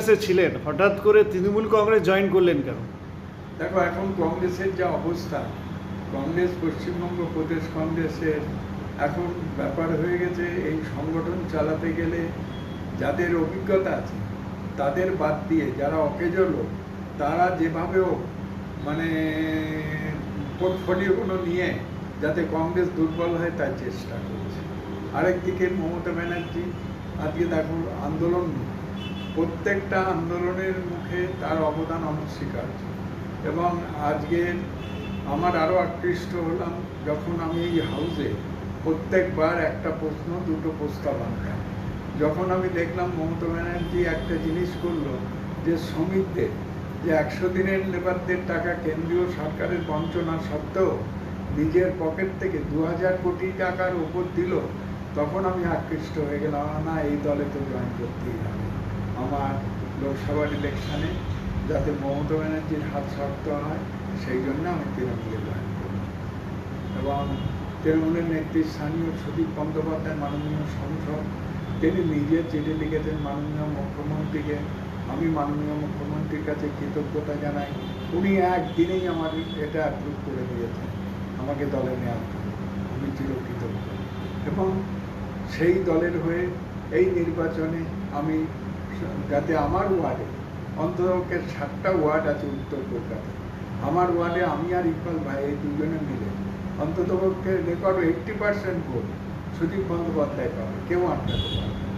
কংগ্রেসে ছিলেন, হঠাৎ করে তৃণমূল কংগ্রেস জয়েন করলেন কেন? দেখো, এখন কংগ্রেসের যা অবস্থা, কংগ্রেস পশ্চিমবঙ্গ প্রদেশ কংগ্রেসের, এখন ব্যাপার হয়ে গেছে এই সংগঠন চালাতে গেলে যাদের অভিজ্ঞতা আছে, তাদের বাদ দিয়ে যারা অকেজো লোক, তারা যেভাবেও মানে পোর্টফোলিওগুলো নিয়ে যাতে কংগ্রেস দুর্বল হয়, তার চেষ্টা করছে। আরেকদিকে মমতা ব্যানার্জি, আজকে দেখো আন্দোলন প্রত্যেকটা আন্দোলনের মুখে তার অবদান অনস্বীকার্য। এবং আজকে আমার আরও আকৃষ্ট হলাম যখন আমি এই হাউসে প্রত্যেকবার একটা প্রশ্ন, দুটো প্রস্তাব আনতাম যখন আমি দেখলাম মমতা ব্যানার্জি একটা জিনিস করল যে শ্রমিকদের, যে একশো দিনের লেবারদের টাকা কেন্দ্রীয় সরকারের বঞ্চনা সত্ত্বেও নিজের পকেট থেকে দু হাজার কোটি টাকার উপর দিল, তখন আমি আকৃষ্ট হয়ে গেলাম, না, এই দলে তো জয়েন করতেই হবে। আমার লোকসভার ইলেকশনে যাতে মমতা ব্যানার্জির হাত শক্ত হয়, সেই জন্য আমি তৃণমূলে জয়েন করি এবং তৃণমূলের নেতৃস্থানীয় সুদীপ বন্দ্যোপাধ্যায়, মাননীয় সংসদ, তিনি নিজে চিঠি লিখেছেন মাননীয় মুখ্যমন্ত্রীকে। আমি মাননীয় মুখ্যমন্ত্রীর কাছে কৃতজ্ঞতা জানাই। উনি একদিনেই আমার এটা অ্যাপ্রুভ করে দিয়েছেন। আমাকে দলে নেওয়ার আমি চিরকৃতজ্ঞ। এবং সেই দলের হয়ে এই নির্বাচনে আমি যাতে আমার ওয়ার্ডে অন্ততপক্ষে সাতটা ওয়ার্ড আছে উত্তর কলকাতায় আমার ওয়ার্ডে আমি আর ইকবাল ভাই এই দুজনে মিলে অন্ততপক্ষে record eighty percent vote Sudip Bandyopadhyay পাবে কেউ আটকাতে পারবে।